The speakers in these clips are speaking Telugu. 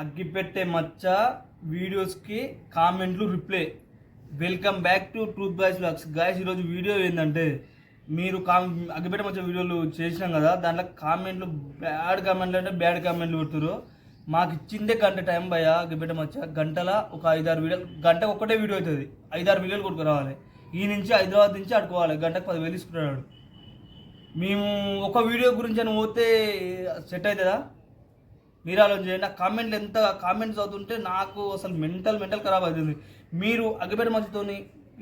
అగ్గిపెట్టే మచ్చ వీడియోస్కి కామెంట్లు reply. Welcome back to truth boys blogs guys ఈరోజు వీడియో ఏంటంటే మీరు కామ్ అగ్గిపెట్టే మచ్చ వీడియోలు చేసినాం కదా దాంట్లో కామెంట్లు బ్యాడ్ కామెంట్లు అంటే బ్యాడ్ కామెంట్లు పెడుతురు మాకు ఇచ్చిందే గంట టైం భయ అగ్గిపెట్టే మచ్చ. గంటల ఒక ఐదారు వీడియోలు గంట ఒక్కటే వీడియో అవుతుంది. ఐదారు వీడియోలు కొడుకు రావాలి ఈ నుంచి హైదరాబాద్ నుంచి అడుకోవాలి గంటకు పదివేలు తీసుకుంటున్నాడు. మేము ఒక వీడియో గురించి అని పోతే సెట్ అవుతుందా? మీరు ఆలోచించండి చేయండి ఆ కామెంట్లు ఎంత కామెంట్స్ చదువుతుంటే నాకు అసలు మెంటల్ మెంటల్ ఖరాబ్ అవుతుంది. మీరు అగ్గిపెట్ట మంచితోని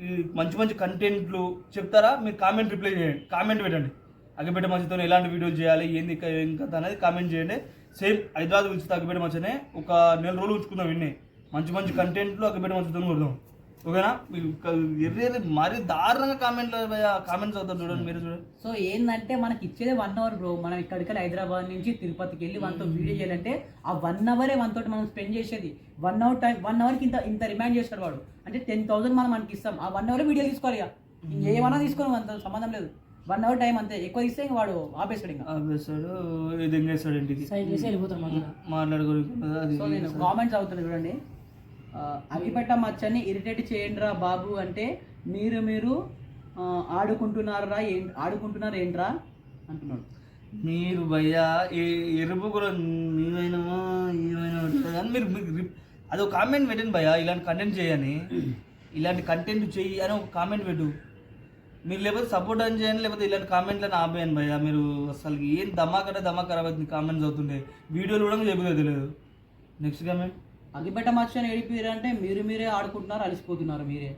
ఈ మంచి మంచి కంటెంట్లు చెప్తారా? మీరు కామెంట్ రిప్లై చేయండి. కామెంట్ పెట్టండి. అగ్గిపెట్ట మంచితో ఎలాంటి వీడియోలు చేయాలి ఏంది ఇంకా అనేది కామెంట్ చేయండి. సేమ్ హైదరాబాద్ గురించి అగ్గిపెట్ట మంచినే ఒక నెల రోజులు ఉంచుకుందాం విన్నే మంచి మంచి కంటెంట్లు అగ్గిపెట్ట మంచితో కొడదాం. ఓకేనా? మీరు ఎర్రి ఎర్రి మరీ దారుణంగా కామెంట్లు కామెంట్స్ అవుతారు చూడండి మీరు చూడండి. సో ఏంటంటే మనకి ఇచ్చేదే వన్ అవర్ బ్రో మనం ఇక్కడికి హైదరాబాద్ నుంచి తిరుపతికి వెళ్ళి మనతో వీడియో చేయాలంటే ఆ వన్ అవరే మనతో మనం స్పెండ్ చేసేది. వన్ అవర్ టైం వన్ అవర్కి ఇంత ఇంత రిమైండ్ చేస్తాడు వాడు. అంటే టెన్ థౌసండ్ మనం మనకి ఇస్తాం. ఆ వన్ అవర్ వీడియో తీసుకోవాలి ఇక. ఏమన్నా తీసుకోవాలి అంత సంబంధం లేదు. వన్ అవర్ టైం అంతే. ఎక్కువ ఇస్తే ఇంక వాడు ఆపేస్తాడు ఇంకా. ఆపేస్తాడు ఇది ఎంగేస్తాడు ఇంటికి నేను కామెంట్స్ అవుతున్నాను చూడండి. అగిపెట్ట మచ్చని ఇరిటేట్ చేయండిరా బాబు అంటే మీరు మీరు ఆడుకుంటున్నారా ఏం ఆడుకుంటున్నారు ఏంట్రా అంటున్నాడు. మీరు భయ్యా ఎరుపు కూడా నీవైనామా ఏమైనా మీరు అది ఒక కామెంట్ పెట్టండి భయ్యా ఇలాంటి కంటెంట్ చేయని ఇలాంటి కంటెంట్ చెయ్యి అని ఒక కామెంట్ పెట్టు. మీరు లేకపోతే సపోర్ట్ అని చేయండి లేకపోతే ఇలాంటి కామెంట్లను ఆపేయండి భయ్యా. మీరు అసలు ఏం దమాకంటే ధమాక్ ఖరాబ్ అవుతుంది కామెంట్స్ అవుతుండే. వీడియోలు కూడా చెప్పలేదు తెలియదు. నెక్స్ట్ కామెంట్ అగ్గిపెట్ట మచ్చని అంటే మీరు మీరే ఆడుకుంటున్నారు అలసిపోతున్నారు మీరే.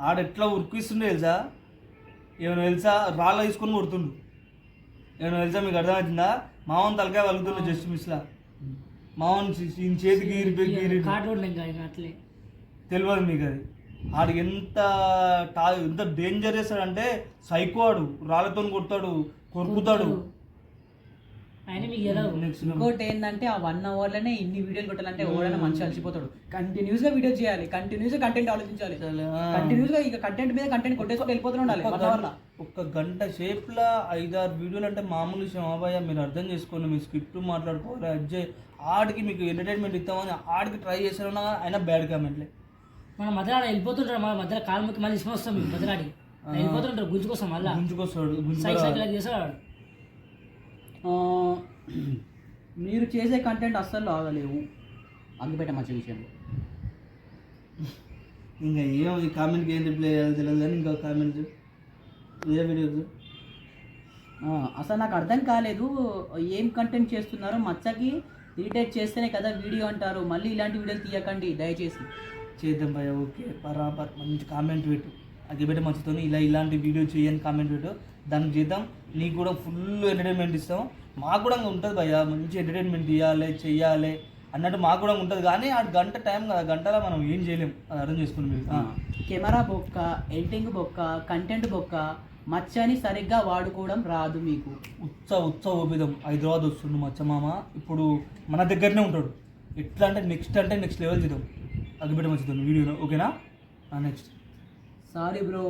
ఆడ ఎట్లా ఉరికిస్తుండే తెలుసా? ఏమైనా తెలుసా? రాళ్ళ తీసుకొని కొడుతుండు. ఏమైనా తెలుసా? మీకు అర్థమవుతుందా? మావన్ తలకాయ వలుగుతుండే జస్ట్ మిస్లా. మావన్ ఈయన చేతికి అట్లే. తెలియదు మీకు అది. ఆడికి ఎంత టా ఎంత డేంజర్ చేస్తాడంటే సైకో ఆడు. రాళ్ళతో కొడతాడు కొరుకుతాడు. ఆయన మీకు ఇంకోటి ఏంటంటే ఆ వన్ అవర్లోనే ఇన్ని వీడియోలు కొట్టాలంటే ఎవరైనా మంచి అలసిపోతాడు. కంటిన్యూస్గా వీడియో చేయాలి. కంటిన్యూస్గా కంటెంట్ ఆలోచించాలి. కంటిన్యూస్గా ఇక కంటెంట్ మీద కంటెంట్ కొట్టేసుకుంటూ వెళ్ళిపోతూ ఉండాలి. వన్ ఒక గంట షేప్లో ఐదారు వీడియోలు అంటే మామూలు విషయం. అబ్బాయి మీరు అర్థం చేసుకోండి మీ స్క్రిప్ట్ మాట్లాడుకోవాలి అడ్జై ఆడికి మీకు ఎంటర్టైన్మెంట్ ఇస్తామని ఆడికి ట్రై చేసినా అయినా బ్యాడ్ కామెంట్లే మన మధ్యలో వెళ్ళిపోతుంటారు మన మధ్యలో కాలు మళ్ళీ తీసుకొని వస్తాం మధ్యలో వెళ్ళిపోతుంటారు గుంజుకోసం మళ్ళా. గుంజుకొస్తాడు సైకిల్ చేస్తాడు మీరు చేసే కంటెంట్ అస్సలు ఆగలేవు. అగ్గిపెట్ట మచ్చ విషయంలో ఇంకా ఏం ఈ కామెంట్కి ఏం రిప్లై చేయాలో తెలియదు కానీ ఇంకా కామెంట్ వేరే వీడియోస్ అసలు నాకు అర్థం కాలేదు. ఏం కంటెంట్ చేస్తున్నారో మచ్చకి ఇరిటేట్ చేస్తేనే కదా వీడియో అంటారు. మళ్ళీ ఇలాంటి వీడియోలు తీయకండి దయచేసి. చేద్దాం భయ ఓకే. బరాబర్ మంచి కామెంట్ పెట్టు. అగ్గిపెట్ట మంచితోని ఇలా ఇలాంటి వీడియో చేయని కామెంట్ పెట్టు. దానికి చేద్దాం. నీకు కూడా ఫుల్ ఎంటర్టైన్మెంట్ ఇస్తాం. మాకు కూడా ఉంటుంది భయ మంచి ఎంటర్టైన్మెంట్ ఇవ్వాలి చెయ్యాలి అన్నట్టు మాకు కూడా ఉంటుంది. కానీ ఆ గంట టైం కదా గంటలో మనం ఏం చేయలేం. అది అర్థం చేసుకోండి మీరు. కెమెరా బొక్క ఎడిటింగ్ బొక్క కంటెంట్ బొక్క మచ్చని సరిగ్గా వాడుకోవడం రాదు మీకు. ఉత్స ఉత్సవ ఊపిదం హైదరాబాద్ వస్తుండు మచ్చమామ. ఇప్పుడు మన దగ్గరనే ఉంటాడు. ఎట్లా అంటే నెక్స్ట్ అంటే నెక్స్ట్ లెవెల్ చేద్దాం. అగ్గిపెట్ట మంచిది వీడియోలో ఓకేనా? నెక్స్ట్ సారీ బ్రో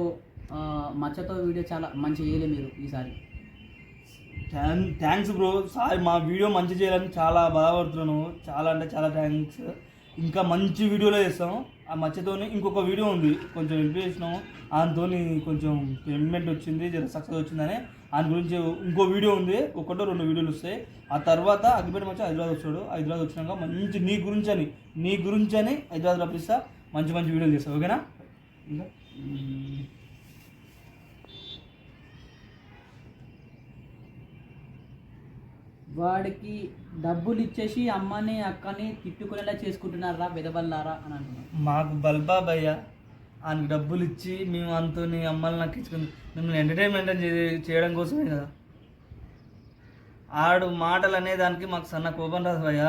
మచ్చతో వీడియో చాలా మంచి చేయలే మీరు ఈసారి. Thanks bro. సారీ మా వీడియో మంచి చేయాలని చాలా బాధపడుతున్నాను. చాలా అంటే చాలా థ్యాంక్స్ ఇంకా మంచి వీడియోలో చేస్తాం. ఆ మచ్చతోని ఇంకొక వీడియో ఉంది. కొంచెం ఇంప్రూవ్ చేసినాము. దాంతో కొంచెం పేమెంట్ వచ్చింది జర సక్సెస్ వచ్చిందని. దాని గురించి ఇంకో వీడియో ఉంది. ఒకటో రెండు వీడియోలు వస్తాయి. ఆ తర్వాత అగ్గిపేట మచ్చ హైదరాబాద్ వచ్చాడు. హైదరాబాద్ వచ్చినాక మంచి నీ గురించి అని నీ గురించి అని హైదరాబాద్ రప్పిస్తా మంచి మంచి వీడియోలు చేస్తా. ఓకేనా? ఇంకా? వాడికి డబ్బులు ఇచ్చేసి అమ్మని అక్కని తిట్టుకునేలా చేసుకుంటున్నారా విధవల్లారా అని అంటున్నారు మాకు బల్బా భయ్య ఆయనకి డబ్బులు ఇచ్చి మేము అంతని అమ్మల్ని నాకు ఇచ్చుకుని మిమ్మల్ని ఎంటర్టైన్మెంట్ చేయడం కోసమే కదా. ఆడు మాటలు అనే దానికి మాకు సన్న కోపం రాదు భయ్య.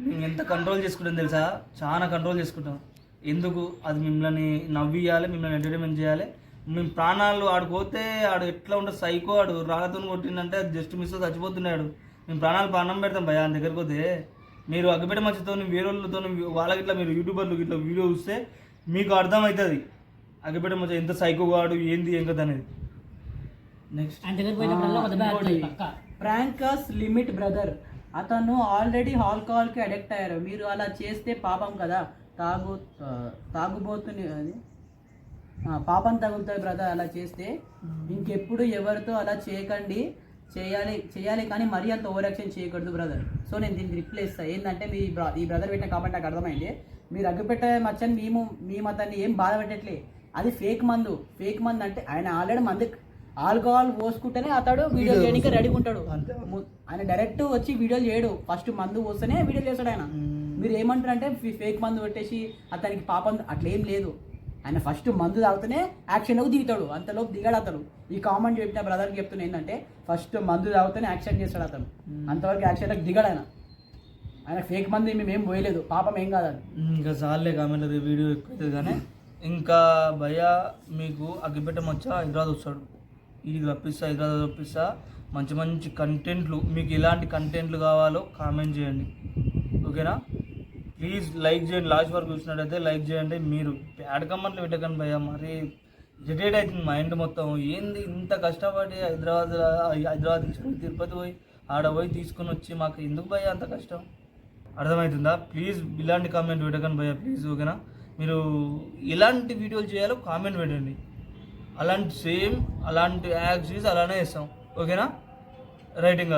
మేము ఎంత కంట్రోల్ చేసుకుంటాం తెలుసా? చాలా కంట్రోల్ చేసుకుంటాం. ఎందుకు? అది మిమ్మల్ని నవ్వియాలి మిమ్మల్ని ఎంటర్టైన్మెంట్ చేయాలి. మేము ప్రాణాలు ఆడు పోతే ఆడు ఎట్లా ఉంటుంది సైకో ఆడు రాగతో కొట్టిందంటే అది జస్ట్ మిస్ చచ్చిపోతున్నాడు. మేము ప్రాణాలు ప్రాణం పెడతాం భయ్య ఆయన దగ్గరికి పోతే. మీరు అగ్గిపెట్ట మధ్యతో వేరే వాళ్ళతో వాళ్ళకి ఇట్లా మీరు యూట్యూబర్లు ఇట్లా వీడియో చూస్తే మీకు అర్థమవుతుంది. అగ్గిపెట్ట మధ్య ఎంత సైకో వాడు ఏంది ఏం కదా అనేది. నెక్స్ట్ ప్రాంకస్ లిమిట్ బ్రదర్ అతను ఆల్రెడీ ఆల్కహాల్కి అడిక్ట్ అయ్యారు. మీరు అలా చేస్తే పాపం కదా. తాగు తాగుబోతుని అది పాపం తగులుతుంది బ్రదర్ అలా చేస్తే. ఇంకెప్పుడు ఎవరితో అలా చేయకండి చేయాలి చేయాలి కానీ మరీ అంత ఓవర్ యాక్షన్ చేయకూడదు బ్రదర్. సో నేను దీనికి రిప్లై ఇస్తాను ఏంటంటే మీ బ్ర- ఈ బ్రదర్ పెట్టిన కాబట్టి నాకు అర్థమైంది. మీరు అగ్గిపెట్టే మచ్చని మేము మేము అతన్ని ఏం బాధ పెట్టట్లే. అది ఫేక్ మందు. ఫేక్ మందు అంటే ఆయన ఆల్రెడీ మందు ఆల్కహాల్ పోసుకుంటేనే అతడు వీడియో చేయడానికి రెడీగా ఉంటాడు. ఆయన డైరెక్ట్ వచ్చి వీడియోలు చేయడు. ఫస్ట్ మందు పోస్తేనే వీడియో చేస్తాడు ఆయన. మీరు ఏమంటారు అంటే ఫేక్ మందు పెట్టేసి అతనికి పాపం అట్లా ఏం లేదు. ఆయన ఫస్ట్ మందు తాగితేనే యాక్షన్లోకి దిగుతాడు. అంతలోపు దిగాడు అతను. ఈ కామెంట్ చెప్పిన బ్రదర్కి చెప్తున్నా ఏంటంటే ఫస్ట్ మందు తాగితేనే యాక్షన్ చేస్తాడు అతను. అంతవరకు యాక్షన్లోకి దిగాడు ఆయన. ఆయన ఫేక్ మందు మేము ఏం పోయలేదు. పాపం ఏం కాదు ఇంకా చాలే కామెంట్ వీడియో ఎక్కువ కానీ ఇంకా భయ మీకు అగ్గిపెట్ట మచ్చ హైదరాబాద్ వస్తాడు. ఇది రప్పిస్తా హైదరాబాద్ రప్పిస్తా మంచి మంచి కంటెంట్లు మీకు ఎలాంటి కంటెంట్లు కావాలో కామెంట్ చేయండి. ఓకేనా? ప్లీజ్ లైక్ చేయండి. లాస్ట్ వరకు చూసినట్టయితే లైక్ చేయండి. మీరు ప్యాడ్ కమెంట్లు పెట్టకండి భయ మరి ఇరిటేట్ అవుతుంది మైండ్ మొత్తం. ఏంది ఇంత కష్టపడి హైదరాబాద్ హైదరాబాద్ నుంచి తిరుపతి పోయి ఆడ పోయి తీసుకొని వచ్చి మాకు ఎందుకు భయ అంత కష్టం? అర్థమవుతుందా? ప్లీజ్ ఇలాంటి కామెంట్ పెట్టకండి భయ ప్లీజ్ ఓకేనా? మీరు ఎలాంటి వీడియోలు చేయాలో కామెంట్ పెట్టండి. అలాంటి సేమ్ అలాంటి యాక్సిస్ అలానే ఇస్తాం ఓకేనా? రైటింగ్